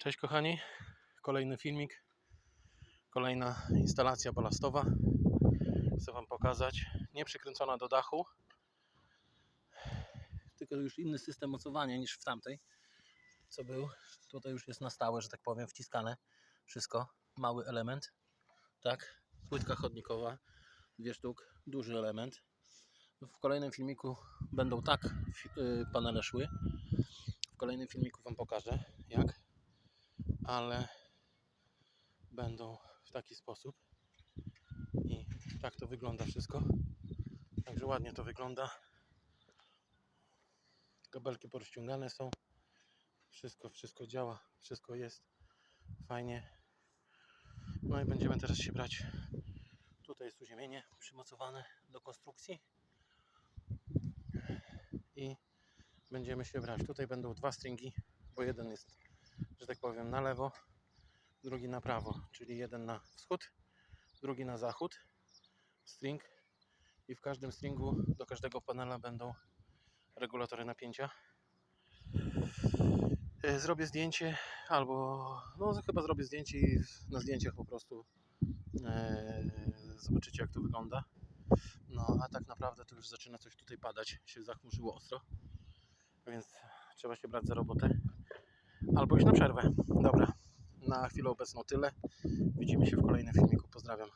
Cześć kochani, kolejny filmik, kolejna instalacja balastowa. Chcę Wam pokazać, nie przykręcona do dachu, tylko już inny system mocowania niż w tamtej, co był. Tutaj już jest na stałe, że tak powiem, wciskane wszystko, mały element, tak, płytka chodnikowa, dwie sztuk, duży element. W kolejnym filmiku będą tak y, panele szły. W kolejnym filmiku Wam pokażę, jak ale będą w taki sposób. I tak to wygląda wszystko. Także ładnie to wygląda. Kabelki porozciągane są. Wszystko, wszystko działa wszystko jest. Fajnie. No i będziemy teraz się brać. Tutaj jest uziemienie przymocowane do konstrukcji. I będziemy się brać. Tutaj będą dwa stringi bo jeden jest że tak powiem, na lewo, drugi na prawo, czyli jeden na wschód, drugi na zachód, string i w każdym stringu do każdego panela będą regulatory napięcia. E, Zrobię zdjęcie albo, no chyba zrobię zdjęcie i na zdjęciach po prostu e, zobaczycie jak to wygląda. No a tak naprawdę to już zaczyna coś tutaj padać, się zachmurzyło ostro, więc trzeba się brać za robotę albo iść na przerwę. Dobra, na chwilę obecną tyle. Widzimy się w kolejnym filmiku. Pozdrawiam.